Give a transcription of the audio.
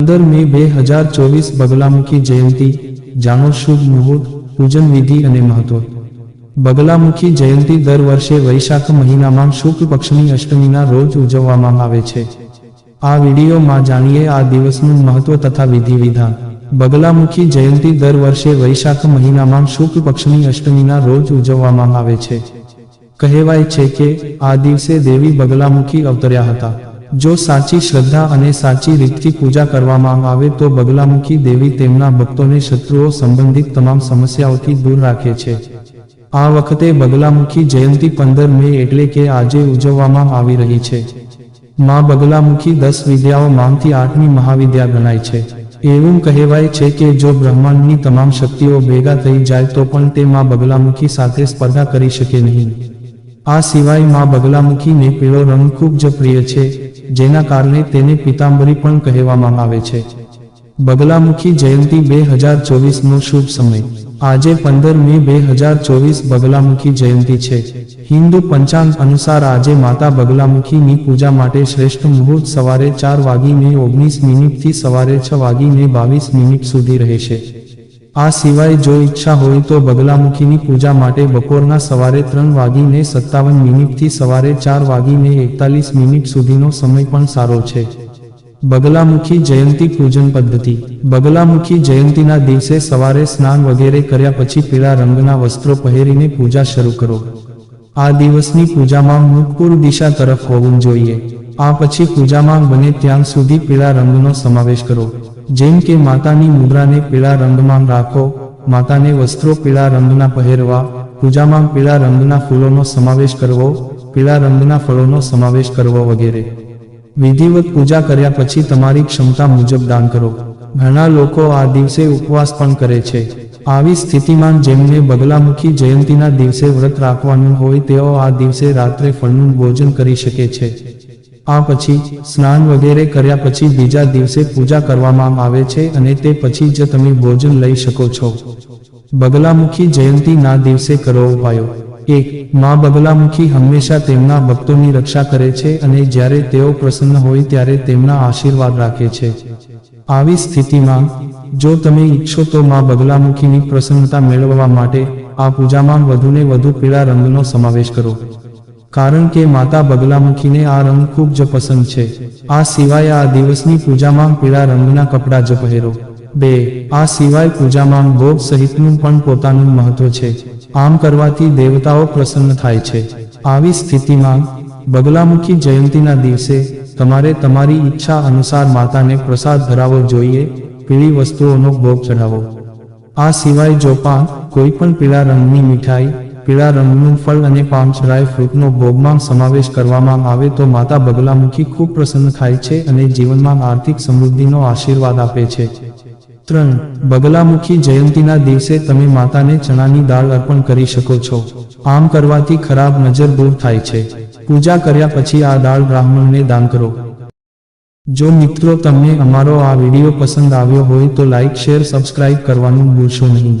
પંદર મે બે હજાર ચોવીસ બગલામુખી જયંતી, જાણો શુભ મુહૂર્ત, પૂજન વિધિ અને મહત્વ. બગલામુખી જયંતી દર વર્ષે વૈશાખ મહિનામાં શુક્લ પક્ષની અષ્ટમીના રોજ ઉજવવામાં આવે છે. આ વિડીયોમાં જાણીએ આ દિવસનું મહત્વ તથા વિધિ વિધાન બગલામુખી જયંતી દર વર્ષે વૈશાખ મહિનામાં શુક્લ પક્ષની અષ્ટમીના રોજ ઉજવવામાં આવે છે. કહેવાય છે કે આ દિવસે દેવી બગલામુખી અવતર્યા હતા. જો સાચી શ્રદ્ધા અને સાચી રીતથી પૂજા કરવામાં આવે તો બગલામુખી દેવી તેમના ભક્તોને શત્રુઓ સંબંધિત તમામ સમસ્યાઓથી દૂર રાખે છે. આ વખતે બગલામુખી જયંતી પંદર મે એટલે કે આજે ઉજવવામાં આવી રહી છે. માં બગલામુખી દસ વિદ્યાઓ માંથી આઠમી મહાવિદ્યા ગણાય છે. એવું કહેવાય છે કે જો બ્રહ્માંડની તમામ શક્તિઓ ભેગા થઈ જાય તો પણ તે માં બગલામુખી સાથે સ્પર્ધા કરી શકે નહીં. આ સિવાયમાં બગલામુખીને પીળો રંગ ખૂબ જ પ્રિય છે, જેના કારણે તેને પિતાંબરી પણ કહેવામાં આવે છે. બગલામુખી જયંતી બે હજાર ચોવીસનો શુભ સમય. આજે પંદર મે બે હજાર ચોવીસ બગલામુખી જયંતી છે. હિન્દુ પંચાંગ અનુસાર આજે માતા બગલામુખીની પૂજા માટે શ્રેષ્ઠ મુહૂર્ત સવારે ચાર વાગીને ઓગણીસ મિનિટથી સવારે છ વાગીને બાવીસ મિનિટ સુધી રહેશે. આ સિવાય જો ઈચ્છા હોય તો બગલામુખીની પૂજા માટે બપોરના સવારે ત્રણ વાગીને સત્તાવન મિનિટથી સવારે ચાર વાગીને એકતાલીસ મિનિટ સુધીનો સમય પણ સારો છે. બગલામુખી જયંતી પૂજન પદ્ધતિ. બગલામુખી જયંતીના દિવસે સવારે સ્નાન વગેરે કર્યા પછી પીળા રંગના વસ્ત્રો પહેરીને પૂજા શરૂ કરો. આ દિવસની પૂજામાં મુખ દિશા તરફ હોવું જોઈએ. આ પછી પૂજામાં બને ત્યાં સુધી પીળા રંગનો સમાવેશ કરો. જેમ કે માતાની મુદ્રાને પીળા રંગમાં રાખો, માતાને વસ્ત્રો પીળા રંગના પહેરવા, પૂજામાં પીળા રંગના ફૂલોનો સમાવેશ કરવો, પીળા રંગના ફળોનો સમાવેશ કરવો વગેરે. વિધિવત પૂજા કર્યા પછી તમારી ક્ષમતા મુજબ દાન કરો. ઘણા લોકો આ દિવસે ઉપવાસ પણ કરે છે. આવી સ્થિતિમાં જેમને બગલામુખી જયંતીના દિવસે વ્રત રાખવાનું હોય તેઓ આ દિવસે રાત્રે ફળનું ભોજન કરી શકે છે. આ પછી સ્નાન વગેરે કર્યા પછી બીજા દિવસે પૂજા કરવામાં આવે છે અને તે પછી જ તમે ભોજન લઈ શકો છો. બગલામુખી જયંતીના દિવસે કરો ઉપાયો. એક, માં બગલામુખી હંમેશા તેમના ભક્તોની રક્ષા કરે છે અને જ્યારે તેઓ પ્રસન્ન હોય ત્યારે તેમના આશીર્વાદ રાખે છે. આવી સ્થિતિમાં, જો તમે ઈચ્છો તો માં બગલામુખીની પ્રસન્નતા મેળવવા માટે આ પૂજામાં વધુને વધુ પીળા રંગનો સમાવેશ કરો. કારણ કે માતા બગલામુખીને આ રંગ ખૂબ જ પસંદ છે. આ સિવાય આ દિવસની પૂજામાં પીળા રંગના કપડાં જ પહેરો. બે, આ સિવાય પૂજામાં ભોગ સહિતનું પણ પોતાનું મહત્વ છે. આમ કરવાથી દેવતાઓ પ્રસન્ન થાય છે. આવી સ્થિતિમાં બગલામુખી જયંતીના દિવસે તમારે તમારી ઈચ્છા અનુસાર માતાને પ્રસાદ ધરાવવો જોઈએ, પીળી વસ્તુઓનો ભોગ ચઢાવો. આ સિવાય જો પાન કોઈ પણ પીળા રંગની મીઠાઈ પીળા રંગનું ફળ અને પામ ડ્રાય ફ્રૂટનો ભોગમાં સમાવેશ કરવામાં આવે તો માતા બગલામુખી ખૂબ પ્રસન્ન થાય છે અને જીવનમાં આર્થિક સમૃદ્ધિનો આશીર્વાદ આપે છે. ત્રણ, બગલામુખી જયંતિના દિવસે તમે માતાને ચણાની દાળ અર્પણ કરી શકો છો. આમ કરવાથી ખરાબ નજર દૂર થાય છે. પૂજા કર્યા પછી આ દાળ બ્રાહ્મણને દાન કરો. જો મિત્રો તમને અમારો આ વીડિયો પસંદ આવ્યો હોય તો લાઇક શેર, સબસ્ક્રાઇબ કરવાનું ભૂલશો નહીં.